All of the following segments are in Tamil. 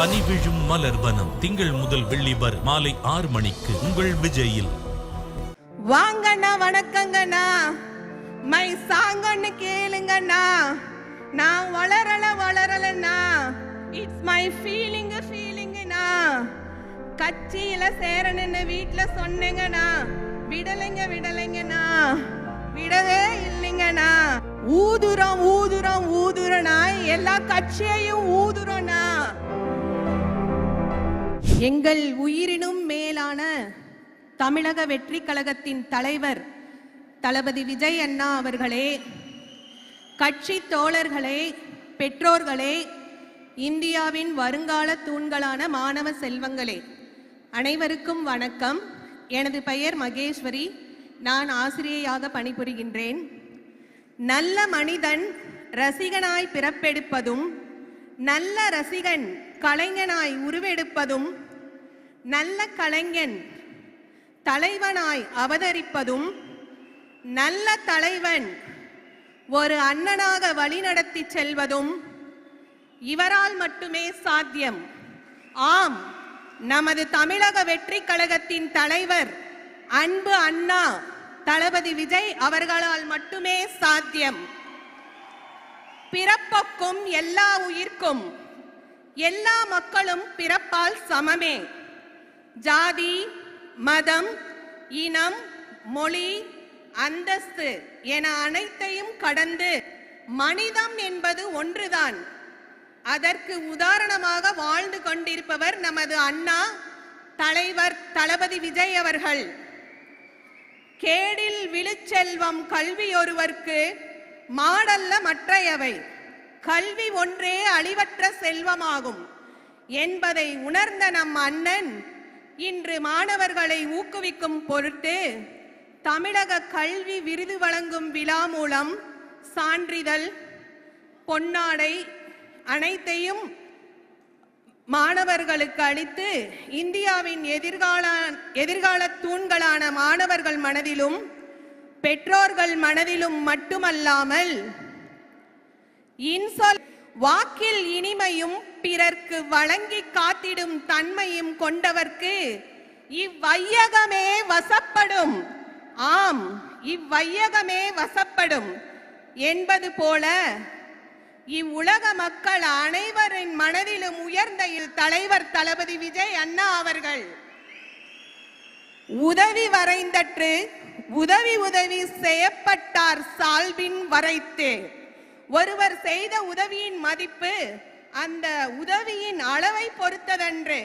பனி விழும் மலர்வனம் திங்கள் முதல் வெள்ளி வரை மாலை ஆறு மணிக்கு உங்கள் விஜயில். வாங்கண்ணா வணக்கங்கண்ணா. மை சாங்கன்னு கேளுங்கண்ணா. நான் வளரல வளரலண்ணா. இட்ஸ் மை ஃபீலிங் ஃபீலிங்ண்ணா கட்சியில சேரணுன்னு வீட்டுல சொன்னேங்கண்ணா. விடலைங்க விடலைங்கண்ணா. விடவே இல்லைங்கண்ணா. ஊதுறோம் ஊதுறோம் ஊதுரனா எல்லா கட்சியையும் ஊதுரனா எங்கள் உயிரினும் மேலான தமிழக வெற்றி கழகத்தின் தலைவர் தளபதி விஜய் அண்ணா அவர்களே கட்சி தோழர்களே பெற்றோர்களே இந்தியாவின் வருங்கால தூண்களான மாணவ செல்வங்களே அனைவருக்கும் வணக்கம். எனது பெயர் மகேஸ்வரி. நான் ஆசிரியையாக பணிபுரிகின்றேன். நல்ல மனிதன் ரசிகனாய் பிறப்பெடுப்பதும் நல்ல ரசிகன் கலைஞனாய் உருவெடுப்பதும் நல்ல கலைஞன். தலைவனாய் அவதரிப்பதும் நல்ல தலைவன். ஒரு அண்ணனாக வழிநடத்தி செல்வதும் இவரால் மட்டுமே சாத்தியம். ஆம் நமது தமிழக வெற்றி கழகத்தின் தலைவர் அன்பு அண்ணா தளபதி விஜய் அவர்களால் மட்டுமே சாத்தியம். பிறப்புக்கும் எல்லா உயிர்க்கும் எல்லா மக்களும் பிறப்பால் சமமே. ஜாதி மதம் இனம் மொழி அந்தஸ்து என அனைத்தையும் கடந்து மனிதம் என்பது ஒன்றுதான். அதற்கு உதாரணமாக வாழ்ந்து கொண்டிருப்பவர் நமது அண்ணா தலைவர் தளபதி விஜய் அவர்கள். கேடில் விழுச்செல்வம் கல்வி ஒருவர்க்கு மாடல்ல மற்றையவை. கல்வி ஒன்றே அழிவற்ற செல்வமாகும். என்பதை உணர்ந்த நம் அண்ணன் இன்று மாணவர்களை ஊக்குவிக்கும் பொருட்டு தமிழக கல்வி விருது வழங்கும் விழா மூலம் சான்றிதழ் பொன்னாடை அனைத்தையும் மாணவர்களுக்கு அளித்து இந்தியாவின் எதிர்கால எதிர்கால தூண்களான மாணவர்கள் மனதிலும் பெற்றோர்கள் மனதிலும் மட்டுமல்லாமல் இன்சொல் வாக்கில் இனிமையும் பிறர்க்கு வழங்கி காத்திடும் தன்மையும் கொண்டவர்க்கு இவ்வையகமே வசப்படும். ஆம் இவ்வையகமே வசப்படும். என்பது போல இவ்வுலக மக்கள் அனைவரின் மனதிலும் உயர்ந்த இல் தலைவர் தளபதி விஜய் அண்ணா அவர்கள். உதவி வரைந்தற்று உதவி உதவி செய்யப்பட்டார் சால்பின் வரைத்து. ஒருவர் செய்த உதவியின் மதிப்பு அந்த உதவியின் அளவை பொறுத்ததன்று.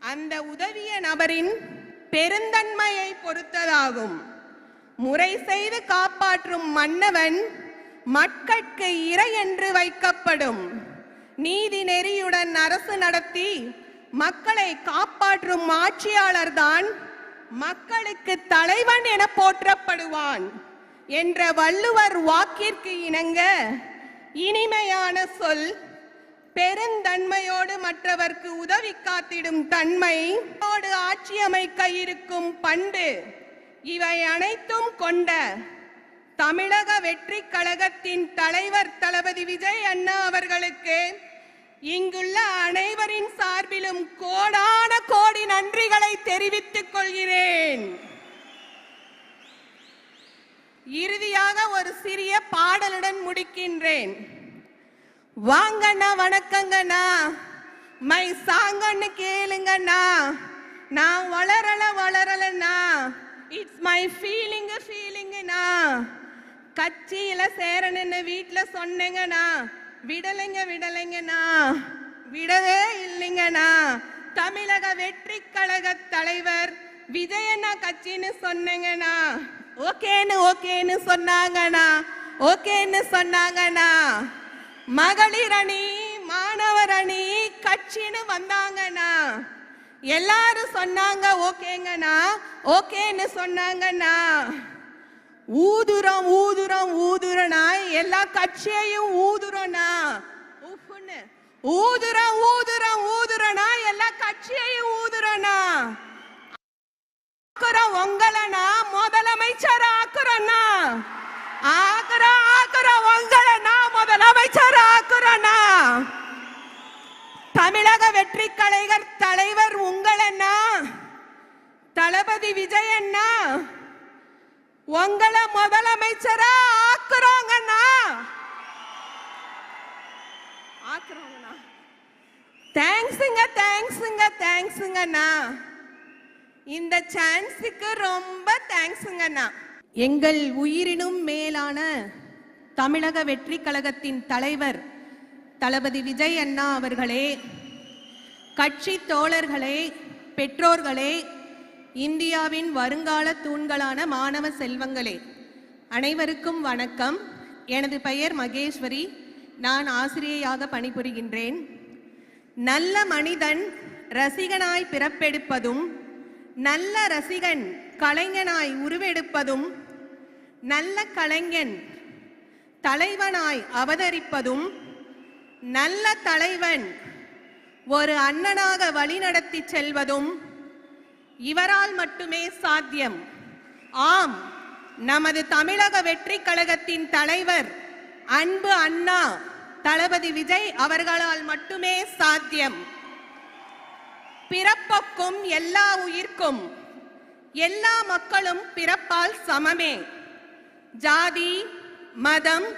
அந்த உதவிய நபரின் பெருந்தன்மையை பொறுத்ததாகும். முறை செய்து காப்பாற்றும் மன்னவன் மக்கட்கு இறை என்று வைக்கப்படும். நீதி நெறியுடன் அரசு நடத்தி மக்களை காப்பாற்றும் ஆட்சியாளர்தான் மக்களுக்கு தலைவன் என போற்றப்படுவான். என்ற வள்ளுவர் வாக்கிற்கு இணங்க இனிமையான சொல் பெருந்தன்மையோடு மற்றவர்க்கு உதவி காத்திடும் தன்மை ஓடு ஆட்சி அமைக்க இருக்கும் பண்பு இவை அனைத்தும் கொண்ட தமிழக வெற்றி கழகத்தின் தலைவர் தளபதி விஜய் அண்ணா அவர்களுக்கு இங்குள்ள அனைவரின் சார்பிலும் கோடான கோடி நன்றிகளை தெரிவித்துக் கொள்கிறேன். இறுதியாக ஒரு சிறிய பாடலுடன் முடிக்கின்றேன். வாங்கண்ணா வணக்கங்கண்ணா. மை சாங்கன்னு கேளுங்கண்ணா. நான் வளரல வளரலண்ணா. இட்ஸ் மை ஃபீலிங் ஃபீலிங்ண்ணா கட்சியில சேரணுன்னு வீட்டில் சொன்னேங்கண்ணா. விடலைங்க விடலைங்கண்ணா. விடவே இல்லைங்கண்ணா. தமிழக வெற்றி கழக தலைவர் விஜயண்ணா கட்சின்னு சொன்னேங்கண்ணா. ஓகேன்னு ஓகேன்னு சொன்னாங்கண்ணா. ஓகேன்னு சொன்னாங்கண்ணா. மகளிர் அணி மாணவர் அணி கட்சின்னு வந்தாங்கண்ணா. எல்லாரும் சொன்னாங்க ஓகேங்கண்ணா. ஓகேன்னு சொன்னாங்கண்ணா. ஊதுரம் ஊதுரம் ஊதுரனா எல்லா கட்சியையும் ஊதுரனா ஊதுரம் ஊதுரம் ஊதுரனா எல்லா கட்சியையும் ஊதுரனா ஆக்குறோம் உங்களனா முதலமைச்சர் ஆக்குறோம்னா ஆக்குறோம் ஆக்குறோம் உங்களை நான் முதலமைச்சர் ஆக்குறோம்னா தமிழக வெற்றி கலைஞர் தலைவர் உங்கள் தளபதி விஜய் அண்ணா உங்களை முதலமைச்சரா ஆக்குறோங்கண்ணா? ஆக்குறோங்கண்ணா. தேங்க்ஸுங்க தேங்க்ஸுங்க தேங்க்ஸுங்கண்ணா இந்த சான்ஸுக்கு ரொம்ப தேங்க்ஸுங்கண்ணா எங்கள் உயிரினும் மேலான தமிழக வெற்றி கழகத்தின் தலைவர் தளபதி விஜய் அண்ணா அவர்களே கட்சி தோழர்களே பெற்றோர்களே இந்தியாவின் வருங்கால தூண்களான மாணவ செல்வங்களே அனைவருக்கும் வணக்கம். எனது பெயர் மகேஸ்வரி. நான் ஆசிரியையாக பணிபுரிகின்றேன். நல்ல மனிதன் ரசிகனாய் பிறப்பெடுப்பதும் நல்ல ரசிகன் கலைஞனாய் உருவெடுப்பதும் நல்ல கலைஞன் தலைவனாய் அவதரிப்பதும் நல்ல தலைவன் ஒரு அண்ணனாக வழிநடத்தி செல்வதும் இவரால் மட்டுமே சாத்தியம். ஆம் நமது தமிழக வெற்றி கழகத்தின் தலைவர் அன்பு அண்ணா தளபதி விஜய் அவர்களால் மட்டுமே சாத்தியம். பிறப்பக்கும் எல்லா உயிர்க்கும். எல்லா மக்களும் பிறப்பால் சமமே. ஜாதி மதம்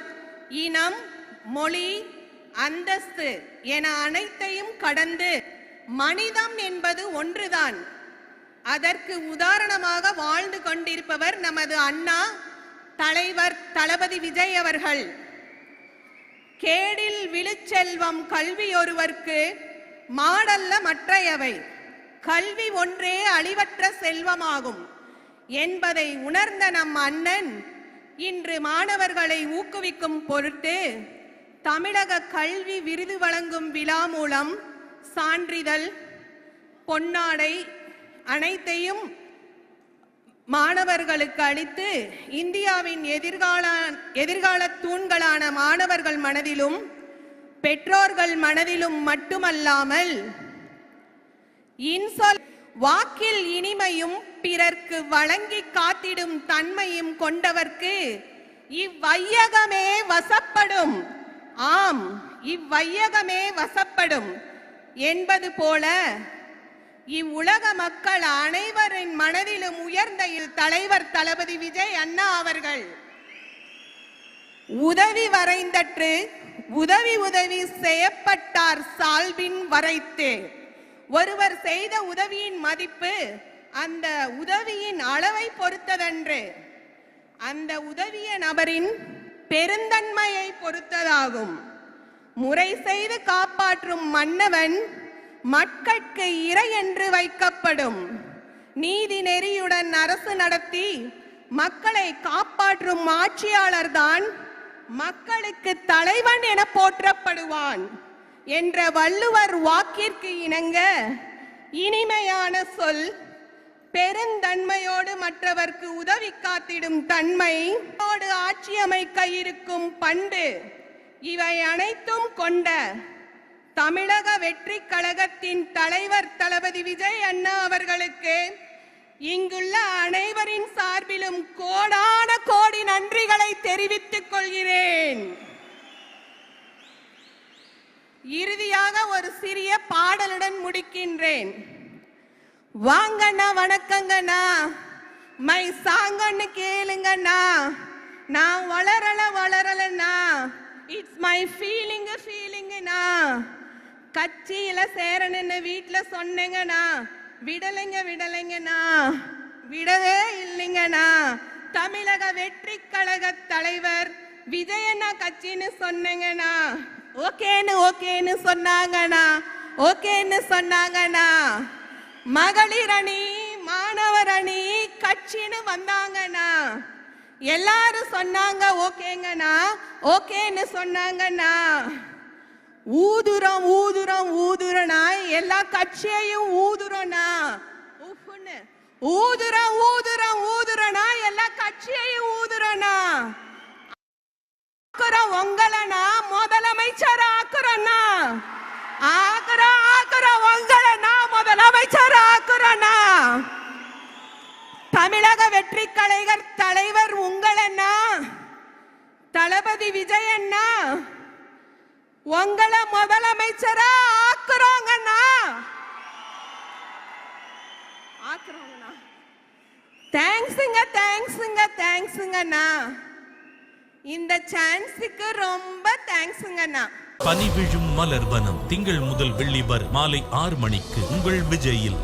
இனம் மொழி அந்தஸ்து என அனைத்தையும் கடந்து மனிதம் என்பது ஒன்றுதான். அதற்கு உதாரணமாக வாழ்ந்து கொண்டிருப்பவர் நமது அண்ணா தலைவர் தளபதி விஜய் அவர்கள். கேடில் விழுச்செல்வம் கல்வி ஒருவர்க்கு மாடல்ல மற்றையவை. கல்வி ஒன்றே அழிவற்ற செல்வமாகும். என்பதை உணர்ந்த நம் அண்ணன் இன்று மாணவர்களை ஊக்குவிக்கும் பொருட்டு தமிழக கல்வி விருது வழங்கும் விழா மூலம் சான்றிதழ் பொன்னாடை அனைத்தையும் மாணவர்களுக்கு அளித்து இந்தியாவின் எதிர்கால எதிர்கால தூண்களான மாணவர்கள் மனதிலும் பெற்றோர்கள் மனதிலும் மட்டுமல்லாமல் இன்சொல் வாக்கில் இனிமையும் பிறர்க்கு வழங்கி காத்திடும் தன்மையும் கொண்டவர்க்கு இவ்வையகமே வசப்படும். ஆம் இவ்வையகமே வசப்படும். என்பது போல இவ்வுலக மக்கள் அனைவரின் மனதிலும் உயர்ந்த இல் தலைவர் தளபதி விஜய் அண்ணா அவர்கள் உதவி வரைந்தற்று உதவி உதவி செய்யப்பட்டார் சால்பின் வரைத்து. ஒருவர் செய்த உதவியின் மதிப்பு அந்த உதவியின் அளவை பொறுத்ததன்று. அந்த உதவிய நபரின் பெருந்தன்மையை பொறுத்ததாகும். முறை செய்து காப்பாற்றும் மன்னவன் மக்கட்கு இறை என்று வைக்கப்படும். நீதி நெறியுடன் அரசு நடத்தி மக்களை காப்பாற்றும் ஆட்சியாளர்தான் மக்களுக்கு தலைவன் என போற்றப்படுவான் என்ற வள்ளுவர் வாக்கிற்கு இணங்க இனிமையான சொல் பெருந்தன்மையோடு மற்றவர்க்கு உதவி காத்திடும் தன்மை ஓடு ஆட்சியமைக்க இருக்கும் பண்பு இவை அனைத்தும் கொண்ட தமிழக வெற்றி கழகத்தின் தலைவர் தளபதி விஜய் அண்ணா அவர்களுக்கு இங்குள்ள அனைவரின் சார்பிலும் கோடான கோடி நன்றிகளை தெரிவித்துக் கொள்கிறேன். இறுதியாக ஒரு சிறிய பாடலுடன் முடிக்கின்றேன். வாங்கண்ணா வணக்கங்கண்ணா. மை சாங்கன்னு கேளுங்கண்ணா. நான் வளரல வளரலண்ணா. இட்ஸ் மை ஃபீலிங் ஃபீலிங்குண்ணா கட்சியில சேரணுன்னு வீட்டில் சொன்னேங்கண்ணா. விடலைங்க விடலைங்கண்ணா. விடவே இல்லைங்கண்ணா. தமிழக வெற்றி கழக தலைவர் விஜயண்ணா கட்சின்னு சொன்னேங்கண்ணா. ஓகேன்னு ஓகேன்னு சொன்னாங்கண்ணா. ஓகேன்னு சொன்னாங்கண்ணா. மகளிர் அணி மாணவர் அணி கட்சின்னு வந்தாங்கண்ணா. எல்லாரும் சொன்னாங்க ஓகேங்கண்ணா. ஓகேன்னு சொன்னாங்கண்ணா. ஊதுரம் ஊதுரம் ஊதுரனா எல்லா கட்சியையும் ஊதுறோம்னா? உஃப்னு. ஊதுறோம் ஊதுறோம் ஊதுறனா? எல்லா கட்சியையும் ஊதுறோம்னா? ஆக்குறோம் உங்களனா முதலமைச்சர் ஆக்குறோம்னா? ஆக்குறோம் ஆக்குறோம் உங்களை நான் முதலமைச்சர் ஆக்குறோம்னா? தமிழக வெற்றி கலைஞர் தலைவர் உங்களண்ணா தளபதி விஜய் அண்ணா? உங்களை முதலமைச்சரா ஆக்க ஆக்குறோங்கண்ணா? பார்க்குறோங்கண்ணா தேங்க்ஸுங்க தேங்க்ஸுங்க தேங்க்ஸுங்கண்ணா இந்த சான்ஸுக்கு ரொம்ப தேங்க்ஸுங்கண்ணா பனி விழும் மலர்வனம் திங்கள் முதல் வெள்ளி வரை மாலை ஆறு மணிக்கு உங்கள் விஜயில்.